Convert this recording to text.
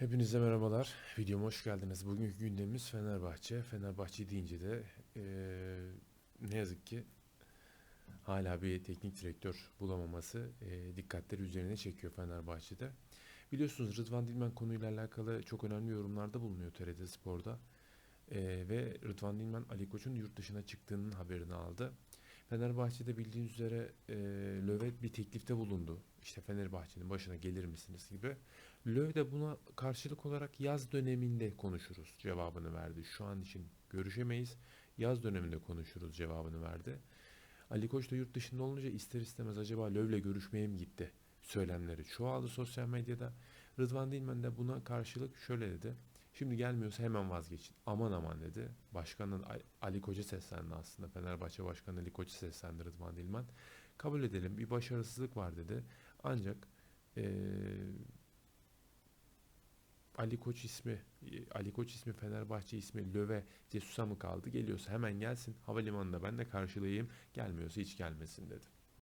Hepinize merhabalar. Videoma hoş geldiniz. Bugünkü gündemimiz Fenerbahçe. Fenerbahçe deyince de eee, ne yazık ki hala bir teknik direktör bulamaması eee, dikkatleri üzerine çekiyor Fenerbahçe'de. Biliyorsunuz Rıdvan Dilmen konuyla alakalı çok önemli yorumlarda bulunuyor TRT Spor'da. Eee, ve Rıdvan Dilmen Ali Koç'un yurt dışına çıktığının haberini aldı. Fenerbahçe'de bildiğiniz üzere eee Löw bir teklifte bulundu. İşte Fenerbahçe'nin başına gelir misiniz gibi. Löw de buna karşılık olarak yaz döneminde konuşuruz cevabını verdi. Şu an için görüşemeyiz. Yaz döneminde konuşuruz cevabını verdi. Ali Koç da yurt dışında olunca ister istemez acaba Löv'le görüşmeye mi gitti söylemleri çoğaldı sosyal medyada. Rıdvan Dilmen de buna karşılık şöyle dedi. Şimdi gelmiyorsa hemen vazgeçin. Aman aman dedi. Başkanın Ali Koç'a seslendi aslında. Fenerbahçe Başkanı Ali Koç'a seslendi Rıdvan Dilmen. Kabul edelim bir başarısızlık var dedi. Ancak eee Ali Koç ismi, Ali Koç ismi, Fenerbahçe ismi, Löve, Cesus'a mı kaldı? Geliyorsa hemen gelsin. Havalimanında ben de karşılayayım. Gelmiyorsa hiç gelmesin dedi.